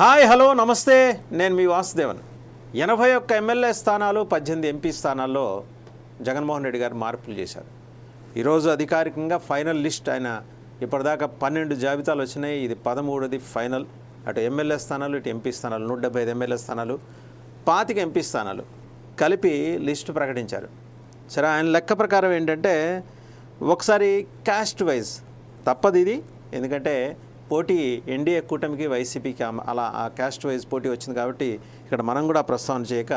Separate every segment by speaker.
Speaker 1: Hi hello నమస్తే. నేను మీ వాసుదేవన్. ఎనభై ఒక్క ఎమ్మెల్యే స్థానాలు పద్దెనిమిది ఎంపీ స్థానాల్లో జగన్మోహన్ రెడ్డి గారు మార్పులు చేశారు. ఈరోజు అధికారికంగా ఫైనల్ లిస్ట్ ఆయన ఇప్పటిదాకా పన్నెండు జాబితాలు వచ్చినాయి. ఇది పదమూడది ఫైనల్. అటు ఎమ్మెల్యే స్థానాలు ఇటు ఎంపీ స్థానాలు నూట డెబ్బై ఐదు ఎమ్మెల్యే స్థానాలు పాతిక ఎంపీ స్థానాలు కలిపి లిస్టు ప్రకటించారు. సరే ఆయన లెక్క ప్రకారం ఏంటంటే ఒకసారి క్యాస్ట్ వైజ్ తప్పదు ఇది. ఎందుకంటే పోటీ ఎన్డీఏ కూటమికి వైసీపీకి అలా ఆ క్యాస్ట్ వైజ్ పోటీ వచ్చింది కాబట్టి ఇక్కడ మనం కూడా ప్రస్తావన చేయక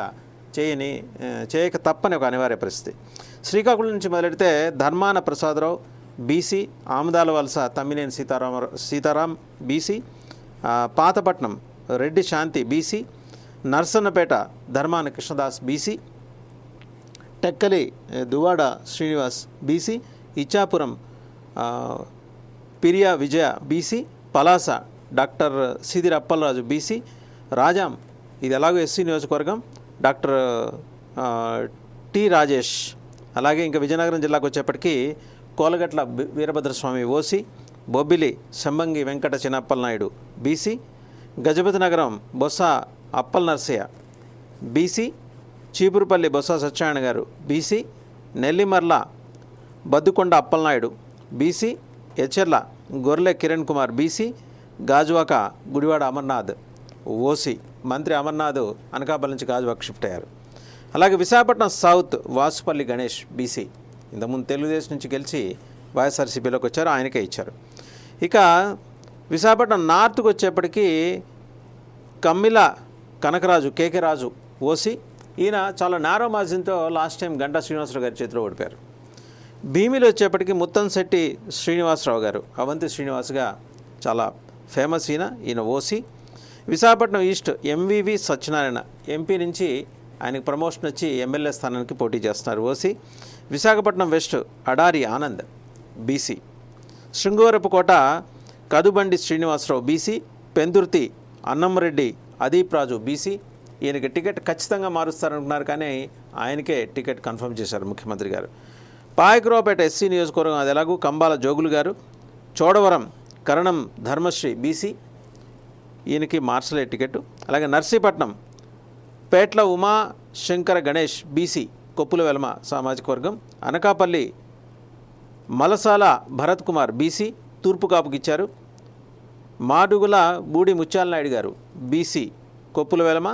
Speaker 1: చేయని చేయక తప్పని ఒక అనివార్య పరిస్థితి. శ్రీకాకుళం నుంచి మొదలెడితే Dharmana Prasadarao BC Amadalavalasa Tammineni Seetharama Seetharam BC Pathapatnam Reddy Shanti BC Narasannapeta Dharmana Krishnadas BC Tekkali Duvvada Srinivas BC Ichchapuram Piriya Vijaya BC Palasa doctor Sidiri Appalaraju BC. Rajam ఇది ఎలాగో ఎస్సీ నియోజకవర్గం డాక్టర్ టి రాజేష్. అలాగే ఇంకా విజయనగరం జిల్లాకు వచ్చేప్పటికీ Kolagatla Veerabhadraswamy OC Bobbili Sambangi Venkata Chinnappalanaidu BC Gajapathinagaram Botcha Appal Narsaiah BC Cheepurupalli Botcha Satyanarayana గారు BC Nellimarla Badukonda Appalanaidu BC Etcherla Gorle Kiran Kumar BC. Gajuwaka Gudivada Amarnath OC. మంత్రి అమర్నాథ్ అనకాపల్లి నుంచి Gajuwaka shift అయ్యారు. అలాగే Visakhapatnam south Vasupalli Ganesh BC. ఇంతకుముందు తెలుగుదేశం నుంచి గెలిచి వైఎస్ఆర్సీపీలోకి వచ్చారు ఆయనకే ఇచ్చారు. ఇక విశాఖపట్నం నార్త్కి వచ్చేప్పటికీ కమ్మిల కనకరాజు కేకే రాజు ఓసి. ఈయన చాలా narrow మార్జిన్తో last time Ganta Srinivasarao గారి చేతిలో ఓడిపారు భీమిలో వచ్చేప్పటికి ముత్తంశెట్టి శ్రీనివాసరావు గారు అవంతి శ్రీనివాస్గా చాలా ఫేమస్ ఈయన ఈయన OC. Visakhapatnam east MVV Satyanarayana MP నుంచి ఆయనకు ప్రమోషన్ వచ్చి ఎమ్మెల్యే స్థానానికి పోటీ చేస్తున్నారు OC. Visakhapatnam west Adari Anand BC Srungavarapukota Kadubandi Srinivasarao BC Pendurthi Annamreddy Adeep Raju BC ఈయనకి టికెట్ ఖచ్చితంగా మారుస్తారనుకున్నారు కానీ ఆయనకే టికెట్ కన్ఫర్మ్ చేశారు ముఖ్యమంత్రి గారు. పాయకురావుపేట ఎస్సీ నియోజకవర్గం అది ఎలాగూ కంబాల జోగులు గారు చోడవరం కరణం ధర్మశ్రీ బీసీ ఈయనకి మార్చలే టికెట్ అలాగే నర్సీపట్నం పేట్ల ఉమా శంకర గణేష్ బీసీ కొప్పుల వెలమ సామాజిక వర్గం అనకాపల్లి మలసాల భరత్ కుమార్ బీసీ తూర్పు కాపుకి ఇచ్చారు. మాడుగుల బూడి ముత్యాల నాయుడు గారు బీసీ కొప్పుల వెలమ.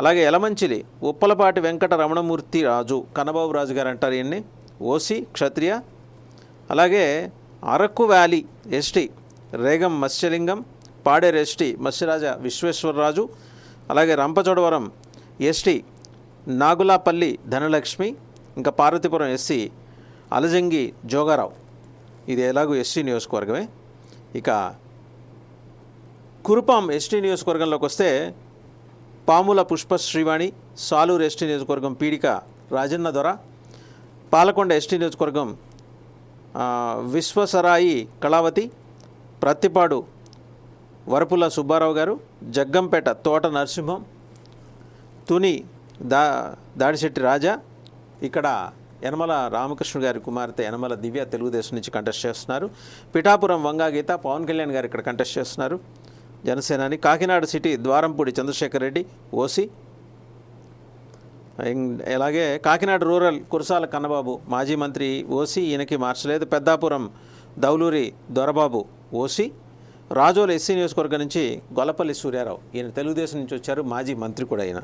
Speaker 1: అలాగే ఎలమంచిలి ఉప్పలపాటి వెంకట రమణమూర్తి రాజు కన్నబాబు రాజు గారు అంటారు ఈయన్ని. ఓసి క్షత్రియ. అలాగే Araku valley ST Regam Matsyalingam Paderu ST Matsyaraja Visweswararaju అలాగే రంపచోడవరం ఎస్టీ నాగులాపల్లి ధనలక్ష్మి ఇంకా పార్వతీపురం ఎస్సీ అలజంగి జోగారావు. ఇది ఎలాగూ ఎస్టీ నియోజకవర్గమే. ఇక కురుపాం ఎస్టీ నియోజకవర్గంలోకి వస్తే పాముల పుష్ప శ్రీవాణి సాలూరు ఎస్టీ నియోజకవర్గం పీడిక రాజన్న దొర పాలకొండ ఎస్టీ నియోజకవర్గం విశ్వసరాయి కళావతి ప్రత్తిపాడు వరపుల సుబ్బారావు గారు జగ్గంపేట తోట నరసింహం తుని దా దాడిశెట్టి రాజా ఇక్కడ యనమల రామకృష్ణ గారి కుమార్తె యనమల దివ్య తెలుగుదేశం నుంచి కంటెస్ట్ చేస్తున్నారు. పిఠాపురం వంగా గీత పవన్ కళ్యాణ్ గారు ఇక్కడ కంటెస్ట్ చేస్తున్నారు. జనసేనాని కాకినాడ సిటీ ద్వారంపూడి చంద్రశేఖర్ రెడ్డి ఓసీ ఇలాగే అలాగే కాకినాడ రూరల్ కురసాల కన్నబాబు మాజీ మంత్రి ఓసీ ఈయనకి మార్చలేదు. పెద్దాపురం దౌలూరి దొరబాబు ఓసీ రాజోలు ఎస్సీ నియోజకవర్గం నుంచి గొల్లపల్లి సూర్యారావు ఈయన తెలుగుదేశం నుంచి వచ్చారు. మాజీ మంత్రి కూడా ఆయన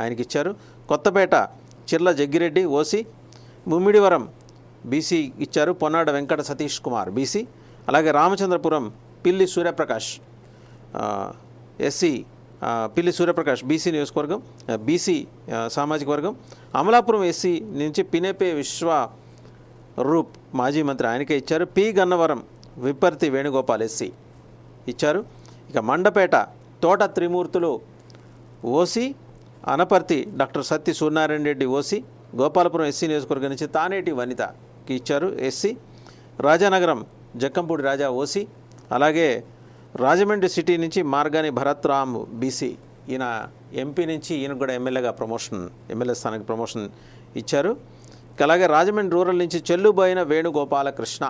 Speaker 1: ఆయనకి ఇచ్చారు. కొత్తపేట చిర్ల జగ్గిరెడ్డి ఓసీ ముమ్మిడివరం బీసీ ఇచ్చారు. పొన్నాడ వెంకట సతీష్ కుమార్ బీసీ అలాగే రామచంద్రపురం పిల్లి సూర్యప్రకాష్ ఎస్సీ పిల్లి సూర్యప్రకాష్ బీసీ నియోజకవర్గం బీసీ సామాజిక వర్గం అమలాపురం ఎస్సీ నుంచి పినేపే విశ్వ రూప్ మాజీ మంత్రి ఆయనకే ఇచ్చారు. పి గన్నవరం విపర్తి వేణుగోపాల్ ఎస్సీ ఇచ్చారు. ఇక Mandapeta Thota Trimurthulu OC Anaparthi doctor Sathi Suryanarayana Reddy OC Gopalapuram SC నియోజకవర్గం నుంచి తానేటి వనితకి ఇచ్చారు ఎస్సీ రాజానగరం జక్కంపూడి రాజా ఓసీ అలాగే రాజమండ్రి సిటీ నుంచి మార్గాని భరత్ రామ్ బీసీ ఈయన ఎంపీ నుంచి ఈయన కూడా ఎమ్మెల్యేగా ప్రమోషన్ ఎమ్మెల్యే స్థానానికి ప్రమోషన్ ఇచ్చారు. అలాగే రాజమండ్రి రూరల్ నుంచి చెల్లుబోయిన వేణుగోపాలకృష్ణ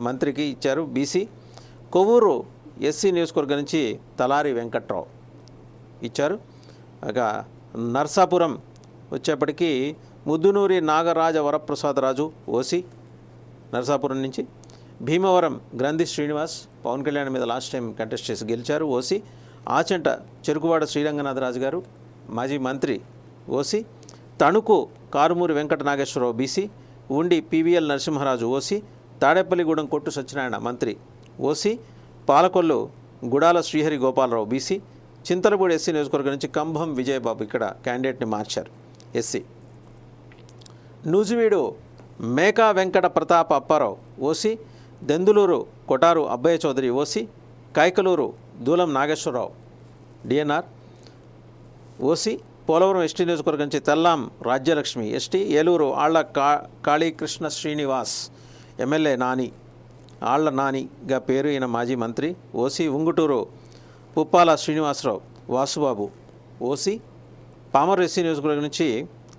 Speaker 1: మంత్రికి ఇచ్చారు బీసీ. కొవ్వూరు ఎస్సీ నియోజకవర్గం నుంచి తలారి వెంకట్రావు ఇచ్చారు. ఇక నర్సాపురం వచ్చేప్పటికీ ముద్దునూరి నాగరాజ వరప్రసాదరాజు ఓసీ నర్సాపురం నుంచి భీమవరం గ్రంథి శ్రీనివాస్ పవన్ కళ్యాణ్ మీద లాస్ట్ టైం కంటెస్ట్ చేసి గెలిచారు. ఓసి ఆచంట చెరుకువాడ శ్రీరంగనాథరాజు గారు మాజీ మంత్రి OC Tanuku Karumuri Venkata Nageswararao BC Undi PVL Narasimharaju OC Tadepalligudem Kottu Satyanarayana మంత్రి OC Palakollu Gudala Srihari Gopalarao BC Chintalapudi SC నియోజకవర్గం నుంచి కంభం విజయబాబు ఇక్కడ క్యాండిడేట్ని మార్చారు SC. Nuzvid Meka Venkata Pratap Apparao OC Denduluru Kotaru Abbaiah Chowdary OC Kaikaluru Dulam Nageswararao DNR OC Polavaram ST నియోజకవర్గం నుంచి Tellam Rajyalakshmi ST Eluru ఆళ్ళ కా కాళీకృష్ణ శ్రీనివాస్ ఎమ్మెల్యే నాని ఆళ్ళ నానిగా పేరు ఈయన మాజీ మంత్రి OC Unguturu Puppala Srinivasarao Vasubabu OC Pamarru SC నియోజకవర్గం నుంచి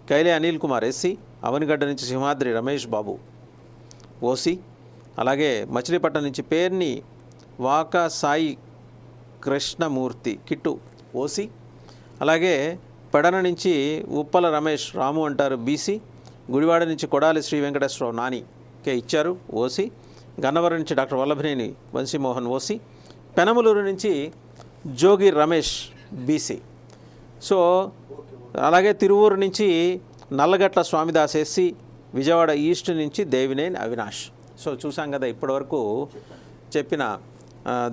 Speaker 1: కైలే అనిల్ కుమార్ ఎస్సీ అవనిగడ్డ నుంచి సింహాద్రి రమేష్ బాబు ఓసి అలాగే మచిలీపట్నం నుంచి పేర్ని వాక సాయి కృష్ణమూర్తి కిట్టు ఓసి. అలాగే పెడన నుంచి ఉప్పల రమేష్ రాము అంటారు బీసీ. గుడివాడ నుంచి కొడాలి శ్రీ వెంకటేశ్వరరావు నాని కే ఇచ్చారు ఓసి. గన్నవరం నుంచి డాక్టర్ వల్లభనేని వంశీమోహన్ ఓసి. పెనమలూరు నుంచి జోగి రమేష్ బీసీ. సో అలాగే తిరువూరు నుంచి నల్లగట్ల స్వామిదాస్ ఎస్సీ విజయవాడ ఈస్ట్ నుంచి దేవినేని అవినాష్. సో చూసాం కదా ఇప్పటివరకు చెప్పిన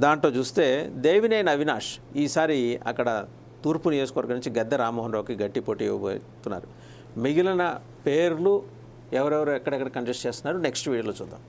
Speaker 1: దాంట్లో చూస్తే దేవినేని అవినాష్ ఈసారి అక్కడ తూర్పు నియోజకవర్గం నుంచి గద్దె రామ్మోహన్ రావుకి గట్టి పోటీ ఇవ్వబోతున్నారు. మిగిలిన పేర్లు ఎవరెవరు ఎక్కడెక్కడ కంటెస్ట్ చేస్తున్నారు? నెక్స్ట్ వీడియోలో చూద్దాం.